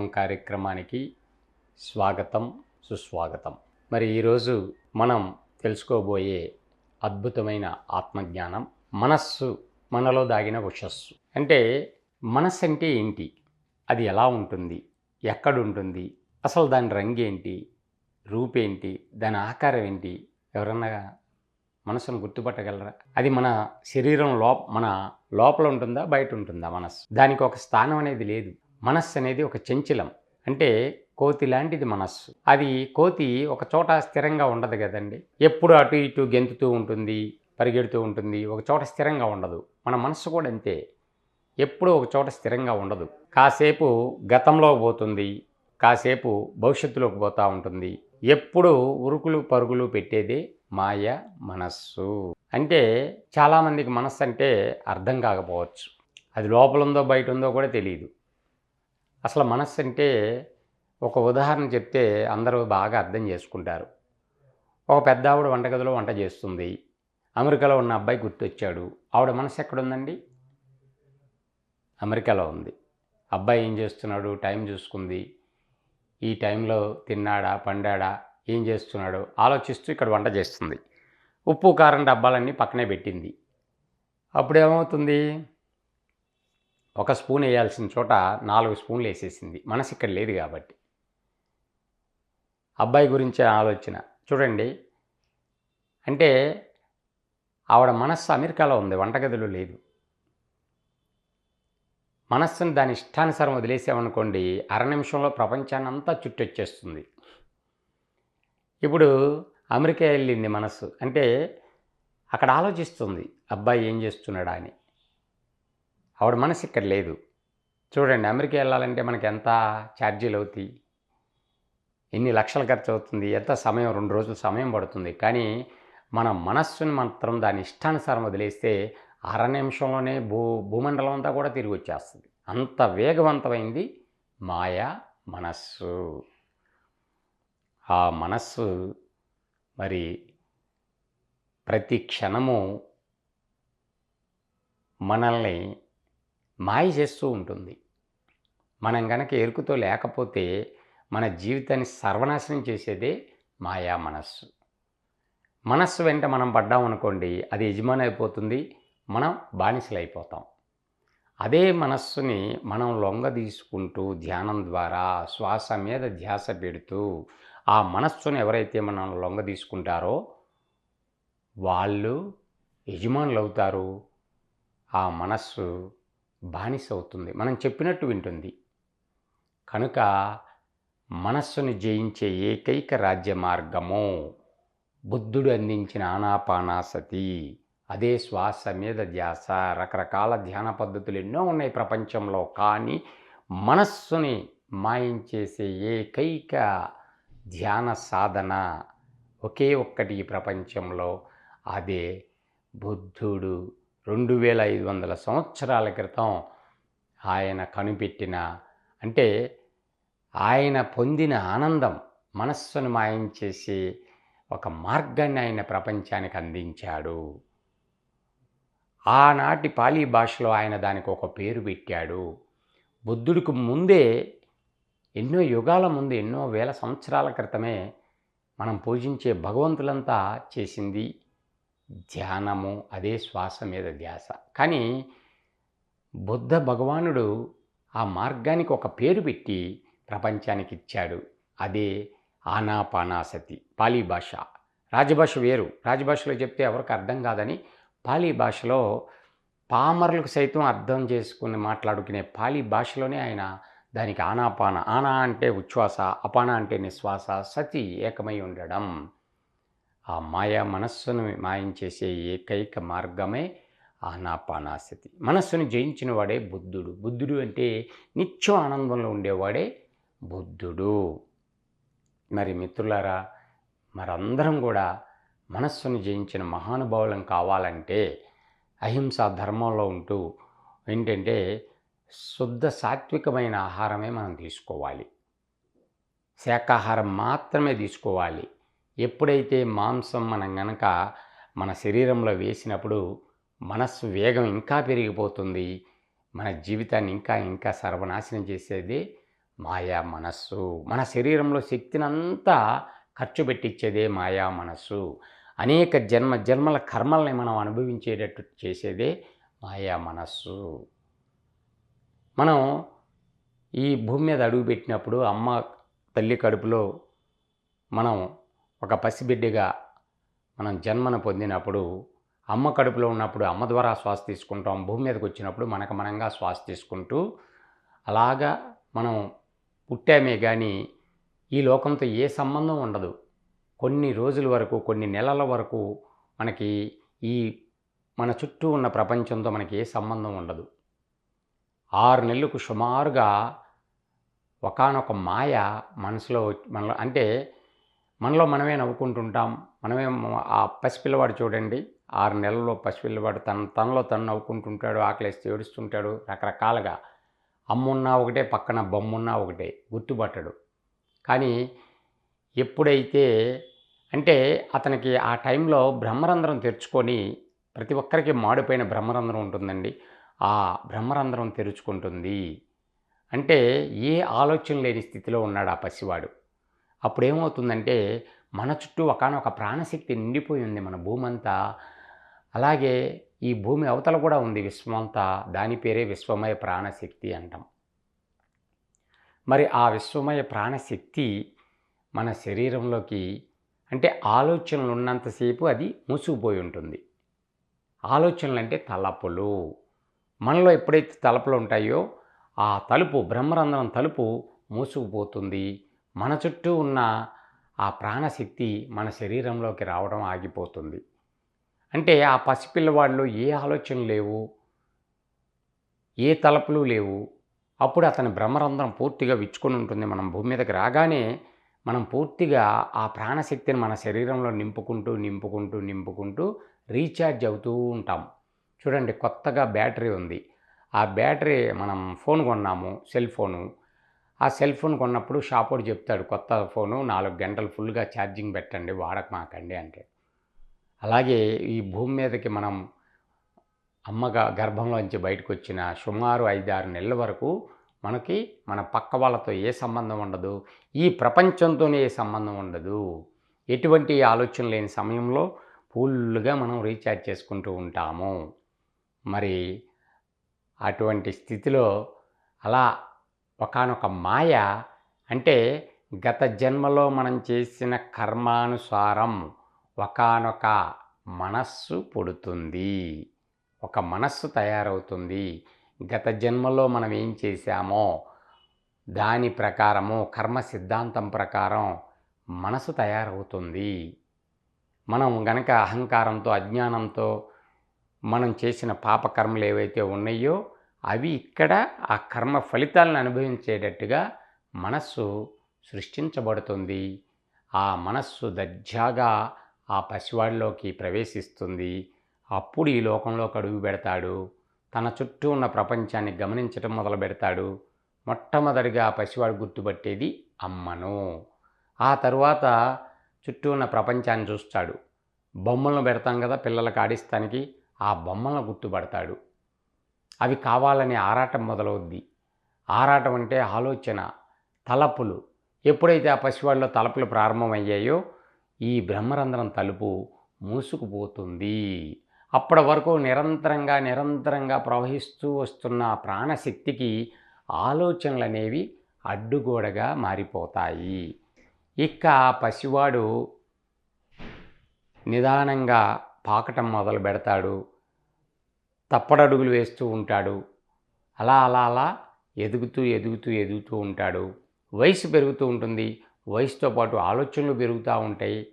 లోకం కార్యక్రమానికి స్వాగతం సుస్వాగతం. మరి ఈరోజు మనం తెలుసుకోబోయే అద్భుతమైన ఆత్మజ్ఞానం మనస్సు మనలో దాగిన వశస్సు అంటే మనస్సు అంటే ఏంటి? అది ఎలా ఉంటుంది? ఎక్కడ ఉంటుంది అసలు దాని రంగు ఏంటి? రూపేంటి దాని ఆకారం ఏంటి? ఎవరన్నా మనసును గుర్తుపట్టగలరా? అది మన శరీరం లోప మన లోపల ఉంటుందా? బయట ఉంటుందా మనస్సు? దానికి ఒక స్థానం అనేది లేదు. మనస్సు అనేది ఒక చెంచలం. అంటే కోతి లాంటిది మనస్సు. అది కోతి ఒక చోట స్థిరంగా ఉండదు కదండి. ఎప్పుడు అటు ఇటు గెంతుతూ ఉంటుంది పరిగెడుతూ ఉంటుంది. ఒక చోట స్థిరంగా ఉండదు. మన మనస్సు కూడా అంతే. ఎప్పుడూ ఒక చోట స్థిరంగా ఉండదు. కాసేపు గతంలో పోతుంది. కాసేపు భవిష్యత్తులోకి పోతూ ఉంటుంది. ఎప్పుడు ఉరుకులు పరుగులు పెట్టేదే మాయ మనస్సు. అంటే చాలామందికి మనస్సు అంటే అర్థం కాకపోవచ్చు. అది లోపల ఉందో బయట ఉందో కూడా తెలియదు అసలు మనస్సు అంటే ఒక ఉదాహరణ చెప్తే అందరూ బాగా అర్థం చేసుకుంటారు. ఒక పెద్ద ఆవిడ వంటగదిలో వంట చేస్తుంది. అమెరికాలో ఉన్న అబ్బాయి గుర్తొచ్చాడు. ఆవిడ మనసు ఎక్కడుందండి? అమెరికాలో ఉంది. అబ్బాయి ఏం చేస్తున్నాడు? టైం చూసుకుంది. ఈ టైంలో తిన్నాడా? పండాడా? ఏం చేస్తున్నాడో? ఆలోచిస్తూ ఇక్కడ వంట చేస్తుంది. ఉప్పు కారం డబ్బాలన్నీ పక్కనే పెట్టింది. అప్పుడు ఏమవుతుంది ఒక స్పూన్ వేయాల్సిన చోట నాలుగు స్పూన్లు వేసేసింది. మనసు ఇక్కడ లేదు కాబట్టి. అబ్బాయి గురించి ఆలోచన. చూడండి. అంటే ఆవిడ మనస్సు అమెరికాలో ఉంది. వంటగదిలో లేదు. మనస్సును దాని ఇష్టానుసారం వదిలేసామనుకోండి అర నిమిషంలో ప్రపంచాన్ని అంతా చుట్టొచ్చేస్తుంది. ఇప్పుడు అమెరికా వెళ్ళింది మనస్సు. అంటే అక్కడ ఆలోచిస్తుంది. అబ్బాయి ఏం చేస్తున్నాడా అని. ఆవిడ మనసు ఇక్కడ లేదు. చూడండి అమెరికా వెళ్ళాలంటే మనకి ఎంత ఛార్జీలు అవుతాయి? ఎన్ని లక్షలు ఖర్చు అవుతుంది? ఎంత సమయం? రెండు రోజులు సమయం పడుతుంది. కానీ మన మనస్సుని మాత్రం దాని ఇష్టానుసారం వదిలేస్తే అర నిమిషంలోనే భూ భూమండలం అంతా కూడా తిరిగి వచ్చేస్తుంది. అంత వేగవంతమైంది మాయా మనస్సు. ఆ మనస్సు మరి ప్రతి క్షణము మనల్ని మాయ చేస్తూ ఉంటుంది. మనం గనక ఎరుకుతో లేకపోతే మన జీవితాన్ని సర్వనాశనం చేసేదే మాయా మనస్సు. మనస్సు వెంట మనం పడ్డామనుకోండి అది యజమాని అయిపోతుంది మనం బానిసలైపోతాం. అదే మనస్సుని మనం లొంగ తీసుకుంటూ ధ్యానం ద్వారా శ్వాస మీద ధ్యాస పెడుతూ ఆ మనస్సును ఎవరైతే మనం లొంగ తీసుకుంటారో వాళ్ళు యజమానులు అవుతారు ఆ మనస్సు బానిస అవుతుంది మనం చెప్పినట్టు వింటుంది. కనుక మనస్సును జయించే ఏకైక రాజ్య మార్గము బుద్ధుడు అందించిన ఆనాపానాసతి. అదే శ్వాస మీద ధ్యాస. రకరకాల ధ్యాన పద్ధతులు ఎన్నో ఉన్నాయి ప్రపంచంలో. కానీ మనస్సుని మాయించేసే ఏకైక ధ్యాన సాధన ఒకే ఒక్కటి ఈ ప్రపంచంలో. అదే బుద్ధుడు. రెండు వేల ఐదు వందల సంవత్సరాల క్రితం ఆయన కనిపెట్టిన అంటే ఆయన పొందిన ఆనందం మనస్సును మాయించేసి ఒక మార్గాన్ని ఆయన ప్రపంచానికి అందించాడు. ఆనాటి పాలీ భాషలో ఆయన దానికి ఒక పేరు పెట్టాడు. బుద్ధుడికి ముందే ఎన్నో యుగాల ముందు ఎన్నో వేల సంవత్సరాల క్రితమే మనం పూజించే భగవంతులంతా చేసింది ధ్యానము అదే శ్వాస మీద ధ్యాస. కానీ బుద్ధ భగవానుడు ఆ మార్గానికి ఒక పేరు పెట్టి ప్రపంచానికి ఇచ్చాడు. అదే ఆనాపానాసతి పాలీ భాష. రాజభాష వేరు. రాజభాషలో చెప్తే ఎవరికి అర్థం కాదని పాలీ భాషలో పామరులకు సైతం అర్థం చేసుకుని మాట్లాడుకునే పాలీ భాషలోనే ఆయన దానికి ఆనాపాన ఆనా అంటే ఉచ్ఛ్వాస అపాన అంటే నిశ్వాస సతి ఏకమై ఉండడం. ఆ మాయా మనస్సును మాయించేసే ఏకైక మార్గమే ఆనాపానాశతి మనస్సును జయించిన వాడే బుద్ధుడు. బుద్ధుడు అంటే నిత్యం ఆనందంలో ఉండేవాడే బుద్ధుడు. మరి మిత్రులారా మరందరం కూడా మనస్సును జయించిన మహానుభావులం కావాలంటే అహింసా ధర్మంలో ఉంటూ ఏంటంటే శుద్ధ సాత్వికమైన ఆహారమే మనం తీసుకోవాలి. శాకాహారం మాత్రమే తీసుకోవాలి. ఎప్పుడైతే మాంసం మనం గనక మన శరీరంలో వేసినప్పుడు మనస్సు వేగం ఇంకా పెరిగిపోతుంది మన జీవితాన్ని ఇంకా ఇంకా సర్వనాశనం చేసేది మాయా మనస్సు. మన శరీరంలో శక్తినంతా ఖర్చు పెట్టించేదే మాయా మనస్సు. అనేక జన్మ జన్మల కర్మల్ని మనం అనుభవించేటట్టు చేసేదే మాయా మనస్సు. మనం ఈ భూమి మీద అడుగుపెట్టినప్పుడు అమ్మ తల్లి కడుపులో మనం ఒక పసిబిడ్డగా మనం జన్మను పొందినప్పుడు అమ్మ కడుపులో ఉన్నప్పుడు అమ్మ ద్వారా శ్వాస తీసుకుంటాం భూమి మీదకి వచ్చినప్పుడు మనకు మనంగా శ్వాస తీసుకుంటూ అలాగా మనం పుట్టామే కానీ ఈ లోకంతో ఏ సంబంధం ఉండదు. కొన్ని రోజుల వరకు కొన్ని నెలల వరకు మనకి ఈ మన చుట్టూ ఉన్న ప్రపంచంతో మనకి ఏ సంబంధం ఉండదు. ఆరు నెలలకు సుమారుగా ఒకనొక మాయ మనసులో మన అంటే మనలో మనమే నవ్వుకుంటుంటాం. మనమే ఆ పసిపిల్లవాడు చూడండి ఆరు నెలల్లో పసిపిల్లవాడు తన తనలో తను నవ్వుకుంటుంటాడు ఆకలేస్తే ఏడుస్తుంటాడు రకరకాలుగా. అమ్మున్నా ఒకటే పక్కన బొమ్మున్నా ఒకటే గుర్తుపట్టడు. కానీ ఎప్పుడైతే అంటే అతనికి ఆ టైంలో బ్రహ్మరంధ్రం తెరుచుకొని ప్రతి ఒక్కరికి మాడిపోయిన బ్రహ్మరంధ్రం ఉంటుందండి. ఆ బ్రహ్మరంధ్రం తెరుచుకుంటుంది. అంటే ఏ ఆలోచన లేని స్థితిలో ఉన్నాడు ఆ పసివాడు. అప్పుడు ఏమవుతుందంటే మన చుట్టూ ఒకనొక ప్రాణశక్తి నిండిపోయి ఉంది మన భూమి అంతా అలాగే ఈ భూమి అవతల కూడా ఉంది విశ్వమంతా దాని పేరే విశ్వమయ ప్రాణశక్తి అంటాం. మరి ఆ విశ్వమయ ప్రాణశక్తి మన శరీరంలోకి అంటే ఆలోచనలు ఉన్నంతసేపు అది మూసుకుపోయి ఉంటుంది. ఆలోచనలు అంటే తలపులు. మనలో ఎప్పుడైతే తలపులు ఉంటాయో ఆ తలుపు బ్రహ్మరంధ్రం తలుపు మూసుకుపోతుంది. మన చుట్టూ ఉన్న ఆ ప్రాణశక్తి మన శరీరంలోకి రావడం ఆగిపోతుంది. అంటే ఆ పసిపిల్లవాడిలో ఏ ఆలోచనలు లేవు ఏ తలపులు లేవు. అప్పుడు అతని బ్రహ్మరంధ్రం పూర్తిగా విచ్చుకొని ఉంటుంది. మనం భూమి మీదకి రాగానే మనం పూర్తిగా ఆ ప్రాణశక్తిని మన శరీరంలో నింపుకుంటూ నింపుకుంటూ నింపుకుంటూ రీఛార్జ్ అవుతూ ఉంటాం. చూడండి కొత్తగా బ్యాటరీ ఉంది. ఆ బ్యాటరీ మనం ఫోన్ కొన్నాము సెల్ ఫోను. ఆ సెల్ ఫోన్ కొన్నప్పుడు షాపోడు చెప్తాడు కొత్త ఫోను నాలుగు గంటలు ఫుల్గా ఛార్జింగ్ పెట్టండి వాడక మాకండి అంటే. అలాగే ఈ భూమి మీదకి మనం అమ్మగా గర్భంలోంచి బయటకు వచ్చిన సుమారు ఐదారు నెలల వరకు మనకి మన పక్క వాళ్ళతో ఏ సంబంధం ఉండదు ఈ ప్రపంచంతోనే ఏ సంబంధం ఉండదు. ఎటువంటి ఆలోచన లేని సమయంలో ఫుల్గా మనం రీఛార్జ్ చేసుకుంటూ ఉంటాము. మరి అటువంటి స్థితిలో అలా ఒకనొక మాయ అంటే గత జన్మలో మనం చేసిన కర్మానుసారం ఒకనొక మనస్సు పుడుతుంది. ఒక మనస్సు తయారవుతుంది. గత జన్మలో మనం ఏం చేశామో దాని ప్రకారము కర్మ సిద్ధాంతం ప్రకారం మనసు తయారవుతుంది. మనం గనక అహంకారంతో అజ్ఞానంతో మనం చేసిన పాపకర్మలు ఏవైతే ఉన్నాయో అవి ఇక్కడ ఆ కర్మ ఫలితాలను అనుభవించేటట్టుగా మనస్సు సృష్టించబడుతుంది. ఆ మనస్సు దర్జాగా ఆ పసివాడిలోకి ప్రవేశిస్తుంది. అప్పుడు ఈ లోకంలోకి అడుగు పెడతాడు. తన చుట్టూ ఉన్న ప్రపంచాన్ని గమనించటం మొదలు పెడతాడు. మొట్టమొదటిగా ఆ పసివాడు గుర్తుపట్టేది అమ్మను. ఆ తరువాత చుట్టూ ఉన్న ప్రపంచాన్ని చూస్తాడు. బొమ్మలను పెడతాం కదా పిల్లలకు ఆడిస్తానికి ఆ బొమ్మలను గుర్తుపడతాడు. అవి కావాలని ఆరాటం మొదలవుద్ది. ఆరాటం అంటే ఆలోచన తలపులు. ఎప్పుడైతే ఆ పసివాడిలో తలపులు ప్రారంభమయ్యాయో ఈ బ్రహ్మరంధ్రం తలుపు మూసుకుపోతుంది. అప్పటి వరకు నిరంతరంగా నిరంతరంగా ప్రవహిస్తూ వస్తున్న ప్రాణశక్తికి ఆలోచనలు అనేవి అడ్డుగోడగా మారిపోతాయి. ఇక పసివాడు నిదానంగా పాకటం మొదలు పెడతాడు తప్పడడుగులు వేస్తూ ఉంటాడు. అలా అలా అలా ఎదుగుతూ ఎదుగుతూ ఎదుగుతూ ఉంటాడు. వయసు పెరుగుతూ ఉంటుంది. వయసుతో పాటు ఆలోచనలు పెరుగుతూ ఉంటాయి.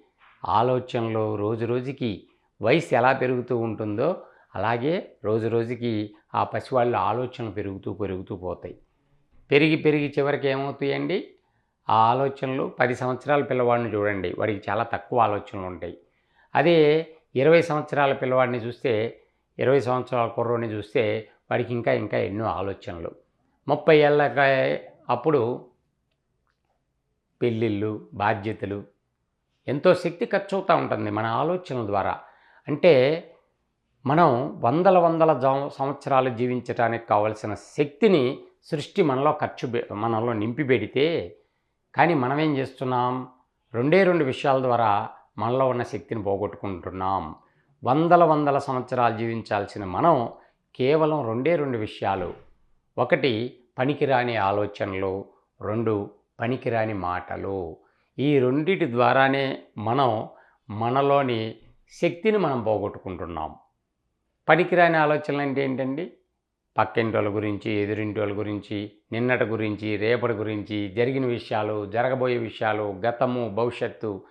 ఆలోచనలు రోజు రోజుకి వయసు ఎలా పెరుగుతూ ఉంటుందో అలాగే రోజు రోజుకి ఆ పసివాళ్ళ ఆలోచనలు పెరుగుతూ పెరుగుతూ పోతాయి. పెరిగి పెరిగి చివరికి ఏమవుతాయండి? ఆ ఆలోచనలు పది సంవత్సరాల పిల్లవాడిని చూడండి. వాడికి చాలా తక్కువ ఆలోచనలు ఉంటాయి. అదే ఇరవై సంవత్సరాల పిల్లవాడిని చూస్తే ఇరవై సంవత్సరాల కుర్రోని చూస్తే వాడికి ఇంకా ఇంకా ఎన్నో ఆలోచనలు. ముప్పై ఏళ్ళ అప్పుడు పెళ్ళిళ్ళు బాధ్యతలు ఎంతో శక్తి ఖర్చు అవుతూ ఉంటుంది మన ఆలోచనల ద్వారా. అంటే మనం వందల వందల సంవత్సరాలు జీవించడానికి కావలసిన శక్తిని సృష్టి మనలో ఖర్చు పె- మనలో నింపి పెడితే కానీ మనం ఏం చేస్తున్నాం? రెండే రెండు విషయాల ద్వారా మనలో ఉన్న శక్తిని పోగొట్టుకుంటున్నాం. వందల వందల సంవత్సరాలు జీవించాల్సిన మనం కేవలం రెండే రెండు విషయాలు. ఒకటి పనికిరాని ఆలోచనలు. రెండు పనికిరాని మాటలు. ఈ రెండిటి ద్వారానే మనం మనలోని శక్తిని మనం పోగొట్టుకుంటున్నాం. పనికిరాని ఆలోచనలు అంటే ఏంటండి? పక్కింటి వాళ్ళ గురించి ఎదురింటి వాళ్ళ గురించి నిన్నటి గురించి రేపటి గురించి జరిగిన విషయాలు జరగబోయే విషయాలు గతము భవిష్యత్తు.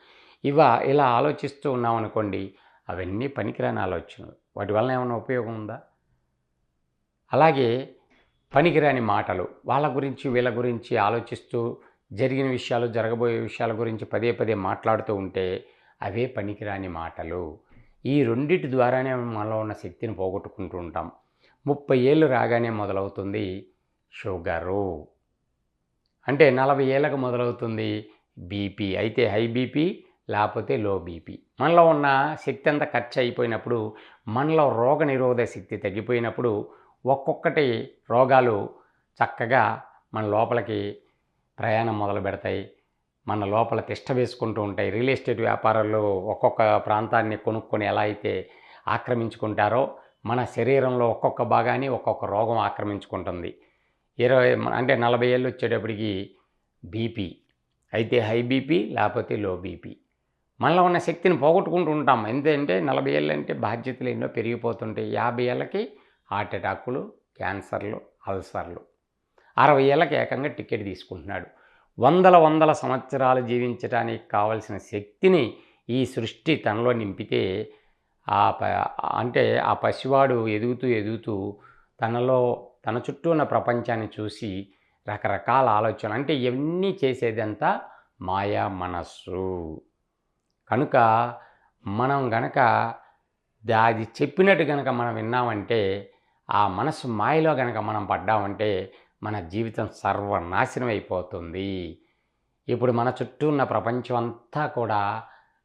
ఇవ ఇలా ఆలోచిస్తూ ఉన్నాం అనుకోండి అవన్నీ పనికిరాని ఆలోచనలు. వాటి వలన ఏమైనా ఉపయోగం ఉందా? అలాగే పనికిరాని మాటలు వాళ్ళ గురించి వీళ్ళ గురించి ఆలోచిస్తూ జరిగిన విషయాలు జరగబోయే విషయాల గురించి పదే పదే మాట్లాడుతూ ఉంటే అవే పనికిరాని మాటలు. ఈ రెండిటి ద్వారానే మనలో ఉన్న శక్తిని పోగొట్టుకుంటూ ఉంటాం. ముప్పై ఏళ్ళు రాగానే మొదలవుతుంది షుగరు. అంటే నలభై ఏళ్ళకు మొదలవుతుంది బీపీ. అయితే హై బీపీ లేకపోతే లో బీపీ. మనలో ఉన్న శక్తి అంతా ఖర్చు అయిపోయినప్పుడు మనలో రోగ నిరోధ శక్తి తగ్గిపోయినప్పుడు ఒక్కొక్కటి రోగాలు చక్కగా మన లోపలికి ప్రయాణం మొదలు పెడతాయి. మన లోపల తిష్ట వేసుకుంటూ ఉంటాయి. రియల్ ఎస్టేట్ వ్యాపారాలు ఒక్కొక్క ప్రాంతాన్ని కొనుక్కొని ఎలా అయితే ఆక్రమించుకుంటారో మన శరీరంలో ఒక్కొక్క భాగాన్ని ఒక్కొక్క రోగం ఆక్రమించుకుంటుంది. ఇరవై అంటే నలభై ఏళ్ళు వచ్చేటప్పటికి బీపీ. అయితే హై బీపీ లేకపోతే లో బీపీ. మనలో ఉన్న శక్తిని పోగొట్టుకుంటూ ఉంటాం. ఎందుకంటే నలభై ఏళ్ళంటే బాధ్యతలు ఎన్నో పెరిగిపోతుంటాయి. యాభై ఏళ్ళకి హార్ట్ అటాకులు క్యాన్సర్లు అల్సర్లు. అరవై ఏళ్ళకి ఏకంగా టికెట్ తీసుకుంటున్నాడు. వందల వందల సంవత్సరాలు జీవించడానికి కావలసిన శక్తిని ఈ సృష్టి తనలో నింపితే ఆ ప అంటే ఆ పసివాడు ఎదుగుతూ ఎదుగుతూ తనలో తన చుట్టూ ఉన్న ప్రపంచాన్ని చూసి రకరకాల ఆలోచనలు అంటే ఇవన్నీ చేసేదంతా మాయా మనస్సు. కనుక మనం గనక అది చెప్పినట్టు గనక మనం విన్నామంటే ఆ మనసు మాయలో గనక మనం పడ్డామంటే మన జీవితం సర్వనాశనం అయిపోతుంది ఇప్పుడు మన చుట్టూ ఉన్న ప్రపంచం అంతా కూడా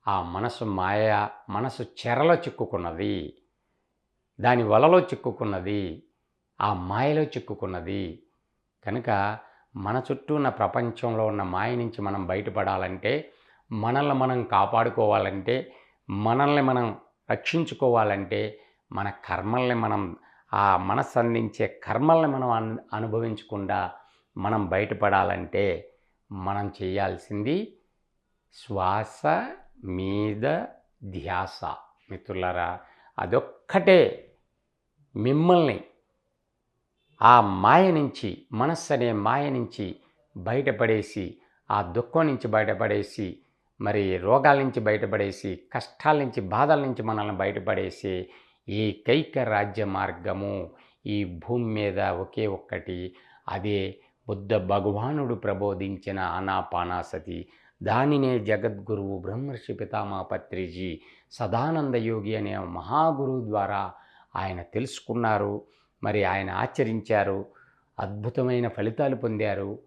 ఆ మనసు మాయ మనసు చెరలో చిక్కుకున్నది. దాని వలలో చిక్కుకున్నది ఆ మాయలో చిక్కుకున్నది. కనుక మన చుట్టూ ఉన్న ప్రపంచంలో ఉన్న మాయ నుంచి మనం బయటపడాలంటే మనల్ని మనం కాపాడుకోవాలంటే మనల్ని మనం రక్షించుకోవాలంటే మన కర్మల్ని మనం ఆ మనస్సు అందించే కర్మల్ని మనం అను అనుభవించకుండా మనం బయటపడాలంటే మనం చేయాల్సింది శ్వాస మీద ధ్యాస. మిత్రులారా అదొక్కటే మిమ్మల్ని ఆ మాయ నుంచి మనస్సు అనే మాయ నుంచి బయటపడేసి ఆ దుఃఖం నుంచి బయటపడేసి మరి రోగాల నుంచి బయటపడేసి కష్టాల నుంచి బాధల నుంచి మనల్ని బయటపడేసి ఈ కైక రాజ్య మార్గము ఈ భూమి మీద ఒకే ఒక్కటి అదే బుద్ధ భగవానుడు ప్రబోధించిన ఆనాపానాసతి. దానినే జగద్గురువు బ్రహ్మర్షి పితామా పత్రిజీ సదానంద యోగి అనే మహాగురువు ద్వారా ఆయన తెలుసుకున్నారు మరి ఆయన ఆచరించారు అద్భుతమైన ఫలితాలు పొందారు.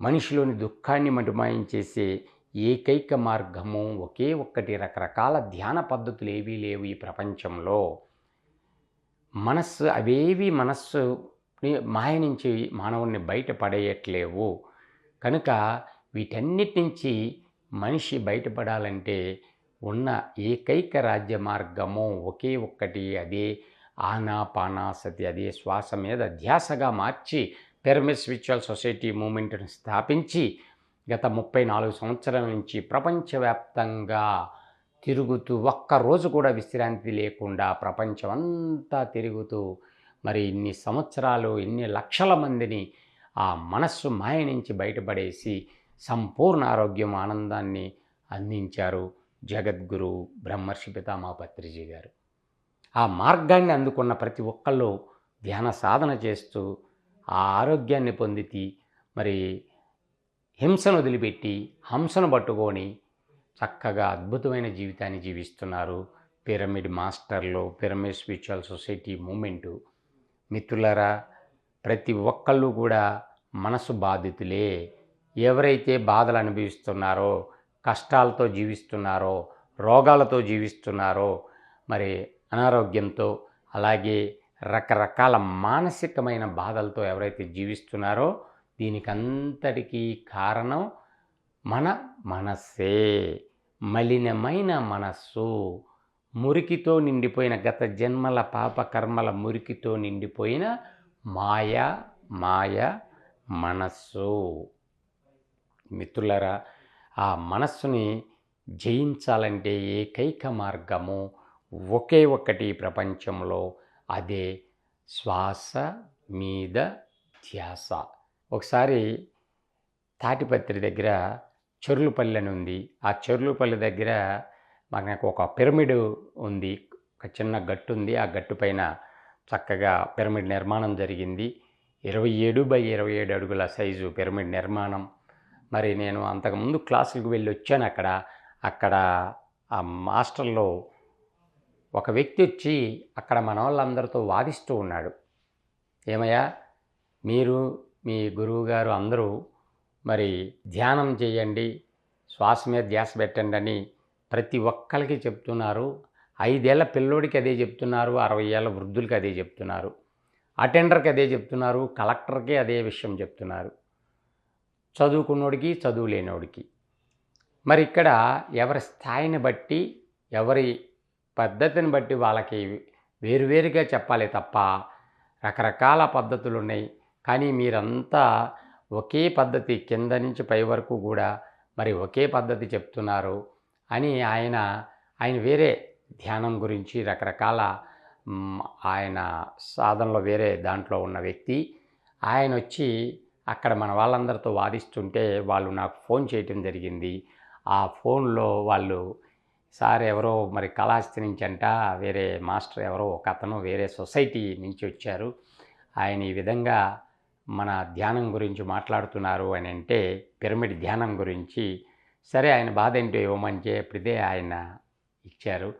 మనిషిలోని దుఃఖాన్ని మటుమాయించేసే ఏకైక మార్గము ఒకే ఒక్కటి రకరకాల ధ్యాన పద్ధతులు ఏవీ లేవు ఈ ప్రపంచంలో. మనస్సు అవేవి మనస్సు మాయ నుంచి మానవుణ్ణి బయట పడేయట్లేవు. కనుక వీటన్నిటి నుంచి మనిషి బయటపడాలంటే ఉన్న ఏకైక రాజ్య మార్గము ఒకే ఒక్కటి అదే ఆనాపానాసతి అదే శ్వాస మీద ధ్యాసగా మార్చి పిరమిడ్ స్పిరిచువల్ సొసైటీ మూమెంట్ని స్థాపించి గత ముప్పై నాలుగు సంవత్సరాల నుంచి ప్రపంచవ్యాప్తంగా తిరుగుతూ ఒక్కరోజు కూడా విశ్రాంతి లేకుండా ప్రపంచం అంతా తిరుగుతూ మరి ఇన్ని సంవత్సరాలు ఇన్ని లక్షల మందిని ఆ మనస్సు మాయ నుంచి బయటపడేసి సంపూర్ణ ఆరోగ్యం ఆనందాన్ని అందించారు జగద్గురు బ్రహ్మర్షి పితామా పత్రిజీ గారు. ఆ మార్గాన్ని అందుకున్న ప్రతి ఒక్కళ్ళు ధ్యాన సాధన చేస్తూ ఆ ఆరోగ్యాన్ని పొందితి మరి హింసను వదిలిపెట్టి హంసను పట్టుకొని చక్కగా అద్భుతమైన జీవితాన్ని జీవిస్తున్నారు. పిరమిడ్ మాస్టర్లు పిరమిడ్ స్పిరిచువల్ సొసైటీ మూమెంటు. మిత్రులరా ప్రతి ఒక్కళ్ళు కూడా మనసు బాధితులే. ఎవరైతే బాధలు అనుభవిస్తున్నారో కష్టాలతో జీవిస్తున్నారో రోగాలతో జీవిస్తున్నారో మరి అనారోగ్యంతో అలాగే రకరకాల మానసికమైన బాధలతో ఎవరైతే జీవిస్తున్నారో దీనికంతటికీ కారణం మన మనస్సే. మలినమైన మనస్సు. మురికితో నిండిపోయిన గత జన్మల పాపకర్మల మురికితో నిండిపోయిన మాయ మాయ మనస్సు. మిత్రులరా ఆ మనస్సుని జయించాలంటే ఏకైక మార్గము ఒకే ఒక్కటి ప్రపంచంలో అదే శ్వాస మీద ధ్యాస. ఒకసారి తాటిపత్రి దగ్గర చెర్లుపల్లి అని ఉంది. ఆ చెర్లుపల్లి దగ్గర మనకు ఒక పిరమిడ్ ఉంది. ఒక చిన్న గట్టు ఉంది. ఆ గట్టు పైన చక్కగా పిరమిడ్ నిర్మాణం జరిగింది. ఇరవై ఏడు బై ఇరవై ఏడు అడుగుల సైజు పిరమిడ్ నిర్మాణం. మరి నేను అంతకుముందు క్లాసులకు వెళ్ళి వచ్చాను అక్కడ. అక్కడ ఆ మాస్టర్లో ఒక వ్యక్తి వచ్చి అక్కడ మన వాళ్ళందరితో వాదిస్తూ ఉన్నాడు. ఏమయ్యా మీరు మీ గురువుగారు అందరూ మరి ధ్యానం చేయండి శ్వాస మీద ధ్యాస పెట్టండి అని ప్రతి ఒక్కరికి చెప్తున్నారు. ఐదేళ్ళ పిల్లోడికి అదే చెప్తున్నారు అరవై ఏళ్ళ వృద్ధులకి అదే చెప్తున్నారు అటెండర్కి అదే చెప్తున్నారు కలెక్టర్కి అదే విషయం చెప్తున్నారు. చదువుకున్నోడికి చదువు లేనోడికి. మరి ఇక్కడ ఎవరి స్థాయిని బట్టి ఎవరి పద్ధతిని బట్టి వాళ్ళకి వేరువేరుగా చెప్పాలి తప్ప రకరకాల పద్ధతులు ఉన్నాయి కానీ మీరంతా ఒకే పద్ధతి కింద నుంచి పై వరకు కూడా మరి ఒకే పద్ధతి చెప్తున్నారు అని ఆయన ఆయన వేరే ధ్యానం గురించి రకరకాల ఆయన సాధనలో వేరే దాంట్లో ఉన్న వ్యక్తి ఆయన వచ్చి అక్కడ మన వాళ్ళందరితో వాదిస్తుంటే వాళ్ళు నాకు ఫోన్ చేయటం జరిగింది. ఆ ఫోన్లో వాళ్ళు సార్ ఎవరో మరి కళాస్తి నుంచి అంట వేరే మాస్టర్ ఎవరో ఒక అతను వేరే సొసైటీ నుంచి వచ్చారు. ఆయన ఈ విధంగా మన ధ్యానం గురించి మాట్లాడుతున్నారు అని అంటే పిరమిడ్ ధ్యానం గురించి. సరే ఆయన బాధ ఏంటో ఇవ్వమని చెప్పితే ఆయన ఇచ్చారు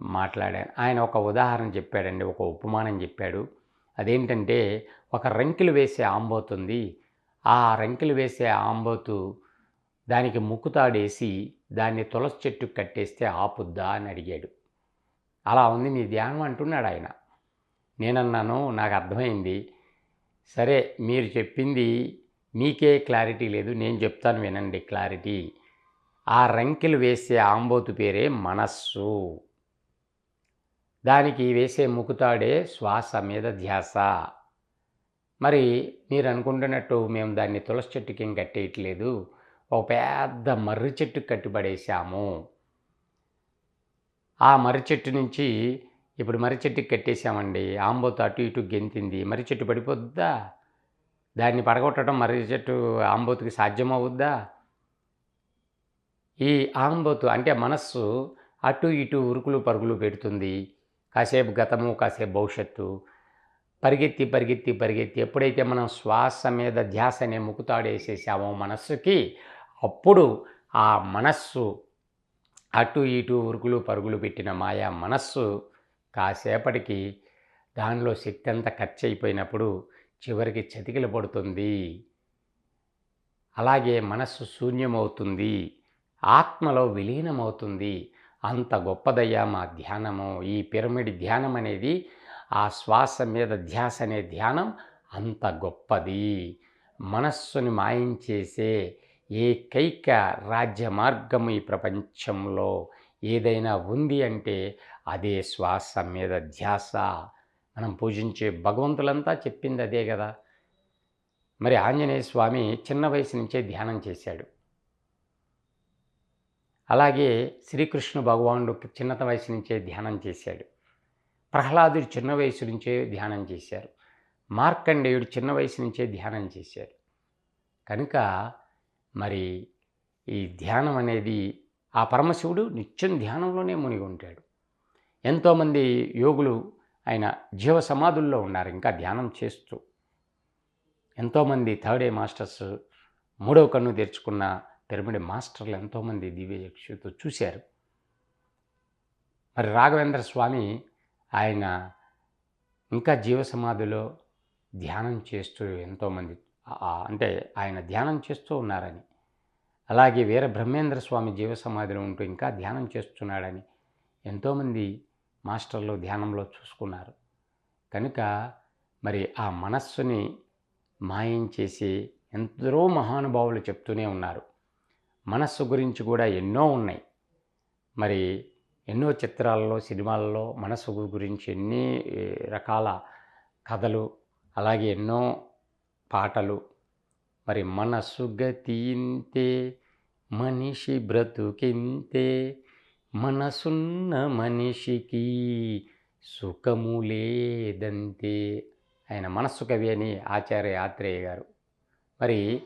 మాట్లాడాను ఆయన ఒక ఉదాహరణ చెప్పాడండి ఒక ఉపమానం చెప్పాడు. అదేంటంటే ఒక రంకిలు వేసే ఆంబోతుంది. ఆ రంకిలు వేసే ఆంబోతు దానికి ముక్కుతాడేసి దాన్ని తులసి చెట్టుకు కట్టేస్తే ఆపుద్దా అని అడిగాడు. అలా ఉంది నీ ధ్యానం అంటున్నాడు ఆయన. నేనన్నాను నాకు అర్థమైంది. సరే మీరు చెప్పింది మీకే క్లారిటీ లేదు. నేను చెప్తాను వినండి క్లారిటీ. ఆ రంకెలు వేసే ఆంబోతు పేరే మనస్సు. దానికి వేసే ముకుతాడే శ్వాస మీద ధ్యాస. మరి మీరు అనుకుంటున్నట్టు మేము దాన్ని తులసి చెట్టుకి ఏం కట్టేయట్లేదు. ఒక పెద్ద మర్రి చెట్టు కట్టిపడేసాము ఆ మర్రి చెట్టు నుంచి ఇప్పుడు మర్రి చెట్టుకి కట్టేసామండి ఆంబోతు అటు ఇటు గెంతింది. మర్రి చెట్టు పడిపోద్దా? దాన్ని పడగొట్టడం మర్రి చెట్టు ఆంబోతుకి సాధ్యమవుద్దా? ఈ ఆంబోతు అంటే మనస్సు అటు ఇటు ఉరుకులు పరుగులు పెడుతుంది. కాసేపు గతము కాసేపు భవిష్యత్తు. పరిగెత్తి పరిగెత్తి పరిగెత్తి ఎప్పుడైతే మనం శ్వాస మీద ధ్యాస అనే ముకుతాడేసేసామో మనస్సుకి అప్పుడు ఆ మనస్సు అటు ఇటు ఉరుకులు పరుగులు పెట్టిన మాయా మనస్సు కాసేపటికి దానిలో శక్తి అంతా ఖర్చు అయిపోయినప్పుడు చివరికి చతికిల పడుతుంది. అలాగే మనస్సు శూన్యమవుతుంది. ఆత్మలో విలీనమవుతుంది. అంత గొప్పదయ్యా మా ధ్యానము. ఈ పిరమిడ్ ధ్యానం అనేది ఆ శ్వాస మీద ధ్యాస అనే ధ్యానం అంత గొప్పది. మనస్సుని మాయించేసే ఏకైక రాజ్య మార్గం ఈ ప్రపంచంలో ఏదైనా ఉంది అంటే అదే శ్వాస మీద ధ్యాస. మనం పూజించే భగవంతులంతా చెప్పింది అదే కదా. మరి ఆంజనేయ స్వామి చిన్న వయసు నుంచే ధ్యానం చేశాడు. అలాగే శ్రీకృష్ణ భగవానుడు చిన్నత వయసు నుంచే ధ్యానం చేశాడు. ప్రహ్లాదుడు చిన్న వయసు నుంచే ధ్యానం చేశారు. మార్కండేయుడు చిన్న వయసు నుంచే ధ్యానం చేశారు. కనుక మరి ఈ ధ్యానం అనేది ఆ పరమశివుడు నిత్యం ధ్యానంలోనే మునిగి ఉంటాడు. ఎంతోమంది యోగులు ఆయన జీవ సమాధుల్లో ఉన్నారు ఇంకా ధ్యానం చేస్తూ. ఎంతోమంది థర్డ్ ఏ మాస్టర్స్ మూడవ కన్ను తెరుచుకున్న పిరమిడ్ మాస్టర్లు ఎంతోమంది దివ్యచక్షుతో చూశారు. మరి రాఘవేంద్ర స్వామి ఆయన ఇంకా జీవ సమాధిలో ధ్యానం చేస్తూ ఎంతోమంది అంటే ఆయన ధ్యానం చేస్తూ ఉన్నారని. అలాగే వీర బ్రహ్మేంద్ర స్వామి జీవ సమాధిలో ఉంటూ ఇంకా ధ్యానం చేస్తున్నాడని ఎంతోమంది మాస్టర్లు ధ్యానంలో చూసుకున్నారు. కనుక మరి ఆ మనస్సుని మాయం చేసి ఎందరో మహానుభావులు చెప్తూనే ఉన్నారు. మనస్సు గురించి కూడా ఎన్నో ఉన్నాయి. మరి ఎన్నో చిత్రాలలో సినిమాలలో మనసు గురించి ఎన్ని రకాల కథలు అలాగే ఎన్నో పాటలు. మరి మనసు గతింతే మనిషి బ్రతుకింతే మనసున్న మనిషికి సుఖము లేదంతే ఆయన మనస్సు కవి అని ఆచార్య ఆత్రేయ గారు. మరి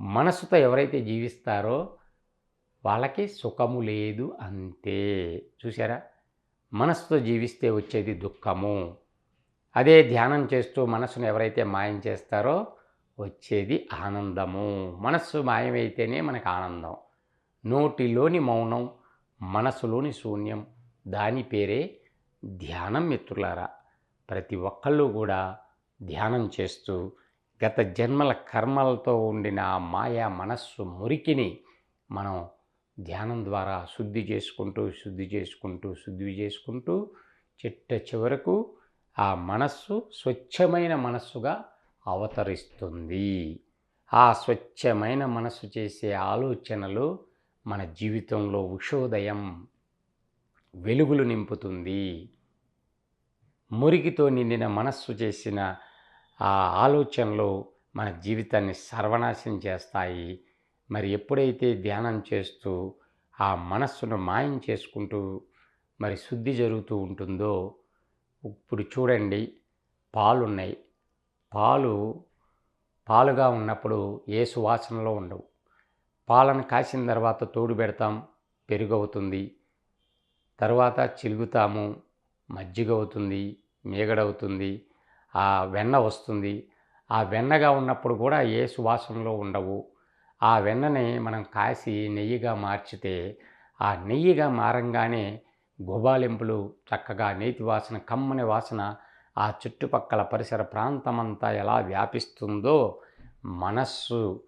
మనసుతో ఎవరైతే జీవిస్తారో వాళ్ళకి సుఖము లేదు అంతే. చూసారా మనసుతో జీవిస్తే వచ్చేది దుఃఖము. అదే ధ్యానం చేస్తూ మనసును ఎవరైతే మాయం చేస్తారో వచ్చేది ఆనందము. మనస్సు మాయమైతేనే మనకు ఆనందం. నోటిలోని మౌనం మనసులోని శూన్యం. దాని పేరే ధ్యానం మిత్రులారా. ప్రతి ఒక్కళ్ళు కూడా ధ్యానం చేస్తూ గత జన్మల కర్మలతో ఉండిన ఆ మాయా మనస్సు మురికిని మనం ధ్యానం ద్వారా శుద్ధి చేసుకుంటూ శుద్ధి చేసుకుంటూ శుద్ధి చేసుకుంటూ చిట్ట చివరకు ఆ మనస్సు స్వచ్ఛమైన మనస్సుగా అవతరిస్తుంది. ఆ స్వచ్ఛమైన మనస్సు చేసే ఆలోచనలు మన జీవితంలో ఉషోదయం వెలుగులు నింపుతుంది. మురికితో నిండిన మనస్సు చేసిన ఆ ఆలోచనలు మన జీవితాన్ని సర్వనాశనం చేస్తాయి. మరి ఎప్పుడైతే ధ్యానం చేస్తూ ఆ మనస్సును మాయం చేసుకుంటూ మరి శుద్ధి జరుగుతూ ఉంటుందో ఇప్పుడు చూడండి పాలున్నాయి. పాలు పాలుగా ఉన్నప్పుడు ఏ సువాసనలో ఉండవు. పాలను కాసిన తర్వాత తోడు పెడతాం పెరుగు అవుతుంది తర్వాత చిలుగుతాము మజ్జిగ అవుతుంది మేగడవుతుంది. ఆ వెన్న వస్తుంది. ఆ వెన్నగా ఉన్నప్పుడు కూడా ఏ సువాసనలో ఉండవు. ఆ వెన్నని మనం కాసి నెయ్యిగా మార్చితే ఆ నెయ్యిగా మారంగానే గుబాలింపులు చక్కగా నేతి వాసన కమ్మని వాసన ఆ చుట్టుపక్కల పరిసర ప్రాంతమంతా ఎలా వ్యాపిస్తుందో మనస్సు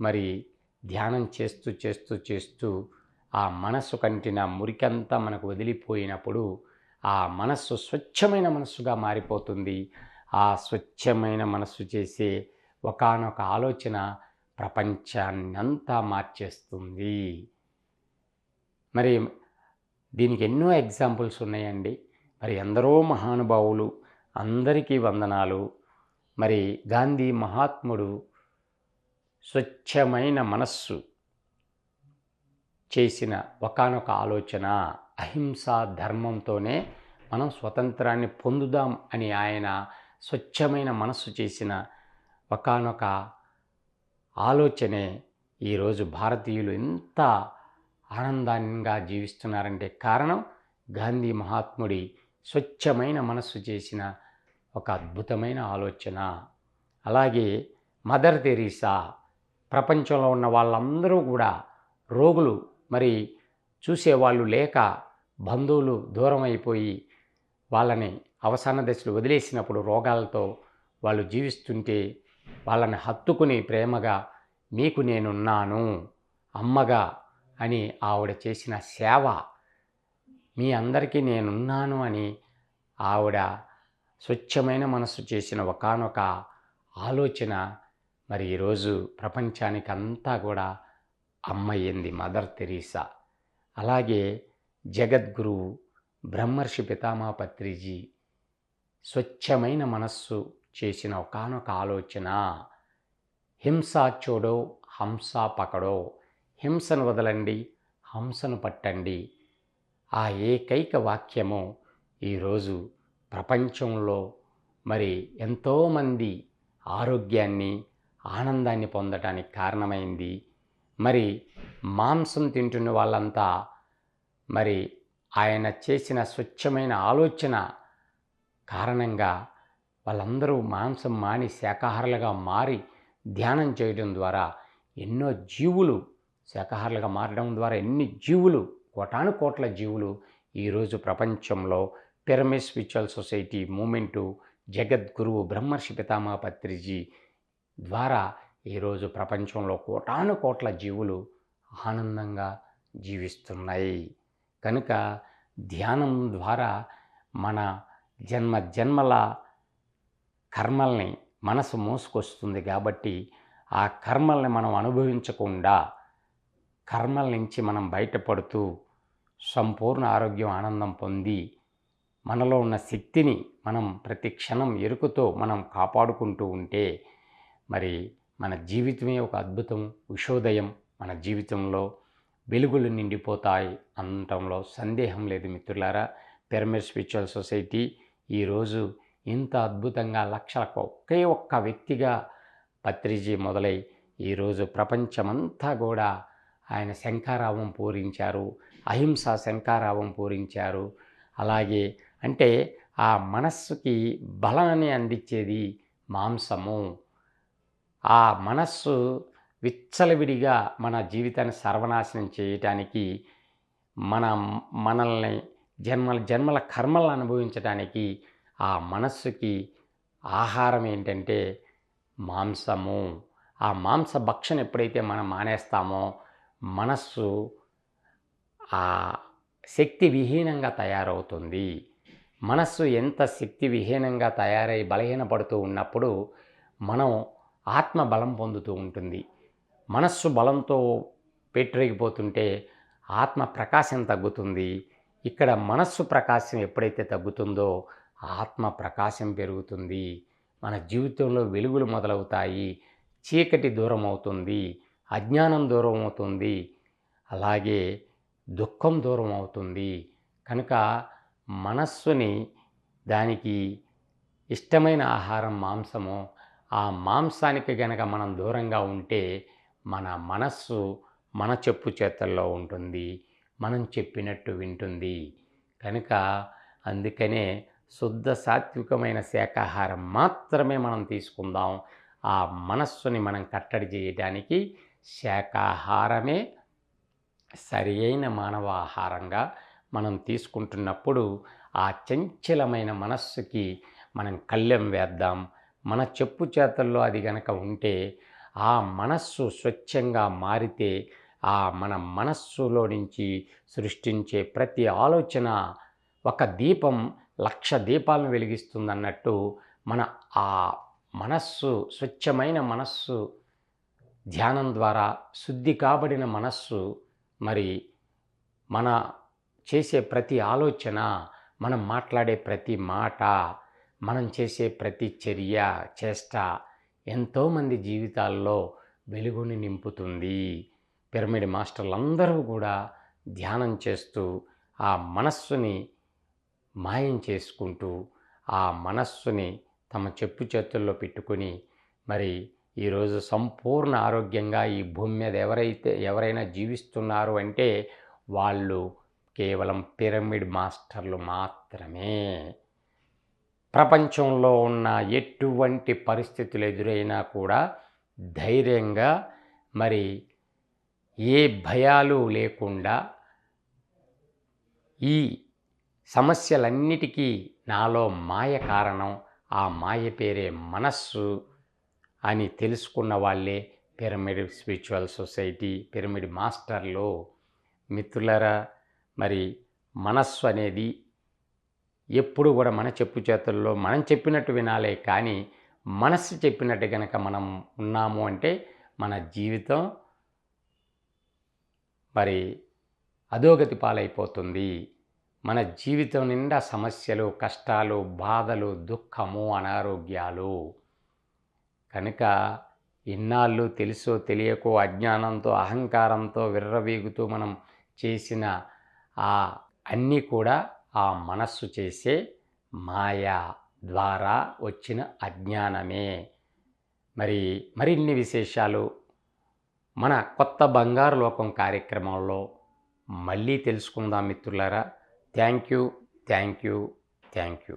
మరి ధ్యానం చేస్తూ చేస్తూ చేస్తూ ఆ మనస్సు కంటిన మురికంతా మనకు వదిలిపోయినప్పుడు ఆ మనస్సు స్వచ్ఛమైన మనస్సుగా మారిపోతుంది. ఆ స్వచ్ఛమైన మనస్సు చేసే ఒకానొక ఆలోచన ప్రపంచాన్నంతా మార్చేస్తుంది. మరి దీనికి ఎన్నో ఎగ్జాంపుల్స్ ఉన్నాయండి. మరి ఎందరో మహానుభావులు అందరికీ వందనాలు. మరి గాంధీ మహాత్ముడు స్వచ్ఛమైన మనస్సు చేసిన ఒకానొక ఆలోచన అహింసా ధర్మంతోనే మనం స్వతంత్రాన్ని పొందుదాం అని ఆయన స్వచ్ఛమైన మనస్సు చేసిన ఒకానొక ఆలోచనే ఈరోజు భారతీయులు ఎంత ఆనందంగా జీవిస్తున్నారంటే కారణం గాంధీ మహాత్ముడి స్వచ్ఛమైన మనస్సు చేసిన ఒక అద్భుతమైన ఆలోచన. అలాగే మదర్ తెరీసా ప్రపంచంలో ఉన్న వాళ్ళందరూ కూడా రోగులు. మరి చూసేవాళ్ళు లేక బంధువులు దూరం అయిపోయి వాళ్ళని అవసాన దశలు వదిలేసినప్పుడు రోగాలతో వాళ్ళు జీవిస్తుంటే వాళ్ళని హత్తుకుని ప్రేమగా మీకు నేనున్నాను అమ్మగా అని ఆవిడ చేసిన సేవ మీ అందరికీ నేనున్నాను అని ఆవిడ స్వచ్ఛమైన మనసు చేసిన ఒకానొక ఆలోచన మరి ఈరోజు ప్రపంచానికి అంతా కూడా అమ్మయ్యింది మదర్ తెరీసా. అలాగే జగద్గురువు బ్రహ్మర్షి పితామా పత్రిజీ స్వచ్ఛమైన మనస్సు చేసిన ఒకానొక ఆలోచన. హింస చూడో హంస పకడో హింసను వదలండి హంసను పట్టండి. ఆ ఏకైక వాక్యము ఈరోజు ప్రపంచంలో మరి ఎంతోమంది ఆరోగ్యాన్ని ఆనందాన్ని పొందటానికి కారణమైంది. మరి మాంసం తింటున్న వాళ్ళంతా మరి ఆయన చేసిన స్వచ్ఛమైన ఆలోచన కారణంగా వాళ్ళందరూ మాంసం మాని శాకాహారులుగా మారి ధ్యానం చేయడం ద్వారా ఎన్నో జీవులు శాకాహారులుగా మారడం ద్వారా ఎన్ని జీవులు కోటాను కోట్ల జీవులు ఈరోజు ప్రపంచంలో పిరమిడ్ స్పిరిచువల్ సొసైటీ మూమెంటు జగద్గురువు బ్రహ్మర్షి పితామహ పత్రిజీ ద్వారా ఈరోజు ప్రపంచంలో కోటాను కోట్ల జీవులు ఆనందంగా జీవిస్తున్నాయి. కనుక ధ్యానం ద్వారా మన జన్మ జన్మల కర్మల్ని మనసు మోసుకొస్తుంది కాబట్టి ఆ కర్మల్ని మనం అనుభవించకుండా కర్మల నుంచి మనం బయటపడుతూ సంపూర్ణ ఆరోగ్యం ఆనందం పొంది మనలో ఉన్న శక్తిని మనం ప్రతి క్షణం ఎరుకుతో మనం కాపాడుకుంటూ ఉంటే మరి మన జీవితమే ఒక అద్భుతం ఉషోదయం. మన జీవితంలో వెలుగులు నిండిపోతాయి అనటంలో సందేహం లేదు మిత్రులారా. పిరమిడ్ స్పిరిచువల్ సొసైటీ ఈరోజు ఇంత అద్భుతంగా లక్షలకు ఒకే ఒక్క వ్యక్తిగా పత్రిజీ మొదలై ఈరోజు ప్రపంచమంతా కూడా ఆయన శంఖారావం పూరించారు అహింస శంఖారావం పూరించారు. అలాగే అంటే ఆ మనస్సుకి బలాన్ని అందించేది మాంసము. ఆ మనస్సు విచ్చలవిడిగా మన జీవితాన్ని సర్వనాశనం చేయటానికి మన మనల్ని జన్మల జన్మల కర్మలను అనుభవించడానికి ఆ మనస్సుకి ఆహారం ఏంటంటే మాంసము. ఆ మాంస భక్షణ ఎప్పుడైతే మనం మానేస్తామో మనస్సు ఆ శక్తి విహీనంగా తయారవుతుంది. మనస్సు ఎంత శక్తి విహీనంగా తయారై బలహీనపడుతూ ఉన్నప్పుడు మనం ఆత్మ బలం పొందుతూ ఉంటుంది. మనస్సు బలంతో పెట్టిరిగిపోతుంటే ఆత్మ ప్రకాశం తగ్గుతుంది. ఇక్కడ మనస్సు ప్రకాశం ఎప్పుడైతే తగ్గుతుందో ఆత్మ ప్రకాశం పెరుగుతుంది. మన జీవితంలో వెలుగులు మొదలవుతాయి. చీకటి దూరం అవుతుంది. అజ్ఞానం దూరం అవుతుంది. అలాగే దుఃఖం దూరం అవుతుంది. కనుక మనస్సుని దానికి ఇష్టమైన ఆహారం మాంసము ఆ మాంసానికి గనక మనం దూరంగా ఉంటే మన మనస్సు మన చెప్పు చేతల్లో ఉంటుంది మనం చెప్పినట్టు వింటుంది. కనుక అందుకనే శుద్ధ సాత్వికమైన శాకాహారం మాత్రమే మనం తీసుకుందాం. ఆ మనస్సుని మనం కట్టడి చేయడానికి శాకాహారమే సరి అయిన మానవ ఆహారంగా మనం తీసుకుంటున్నప్పుడు ఆ చంచలమైన మనస్సుకి మనం కళ్ళెం వేద్దాం. మన చెప్పు చేతల్లో అది గనక ఉంటే ఆ మనస్సు స్వచ్ఛంగా మారితే ఆ మన మనస్సులో నుంచి సృష్టించే ప్రతి ఆలోచన ఒక దీపం లక్ష దీపాలను వెలిగిస్తుందన్నట్టు మన ఆ మనస్సు స్వచ్ఛమైన మనస్సు ధ్యానం ద్వారా శుద్ధి కాబడిన మనస్సు మరి మన చేసే ప్రతి ఆలోచన మనం మాట్లాడే ప్రతి మాట మనం చేసే ప్రతి చర్య చేష్ట ఎంతోమంది జీవితాల్లో వెలుగుని నింపుతుంది. పిరమిడ్ మాస్టర్లందరూ కూడా ధ్యానం చేస్తూ ఆ మనస్సుని మాయం చేసుకుంటూ ఆ మనస్సుని తమ చెప్పు చేతుల్లో పెట్టుకొని మరి ఈరోజు సంపూర్ణ ఆరోగ్యంగా ఈ భూమి మీద ఎవరైతే ఎవరైనా జీవిస్తున్నారు అంటే వాళ్ళు కేవలం పిరమిడ్ మాస్టర్లు మాత్రమే. ప్రపంచంలో ఉన్న ఎటువంటి పరిస్థితులు ఎదురైనా కూడా ధైర్యంగా మరి ఏ భయాలు లేకుండా ఈ సమస్యలన్నిటికీ నాలో మాయ కారణం ఆ మాయ పేరే మనస్సు అని తెలుసుకున్న వాళ్ళే పిరమిడ్ స్పిరిచువల్ సొసైటీ పిరమిడ్ మాస్టర్లు. మిత్రులరా మరి మనస్సు అనేది ఎప్పుడు కూడా మన చెప్పు చేతుల్లో మనం చెప్పినట్టు వినాలే కానీ మనస్సు చెప్పినట్టు కనుక మనం ఉన్నాము అంటే మన జీవితం మరి అధోగతి పాలైపోతుంది. మన జీవితం నిండా సమస్యలు కష్టాలు బాధలు దుఃఖము అనారోగ్యాలు. కనుక ఇన్నాళ్ళు తెలుసో తెలియకో అజ్ఞానంతో అహంకారంతో విర్రవీగుతూ మనం చేసిన ఆ అన్నీ కూడా ఆ మనస్సు చేసే మాయా ద్వారా వచ్చిన అజ్ఞానమే. మరి మరిన్ని విశేషాలు మన కొత్త బంగారు లోకం కార్యక్రమంలో మళ్ళీ తెలుసుకుందాం మిత్రులారా. Thank you thank you thank you.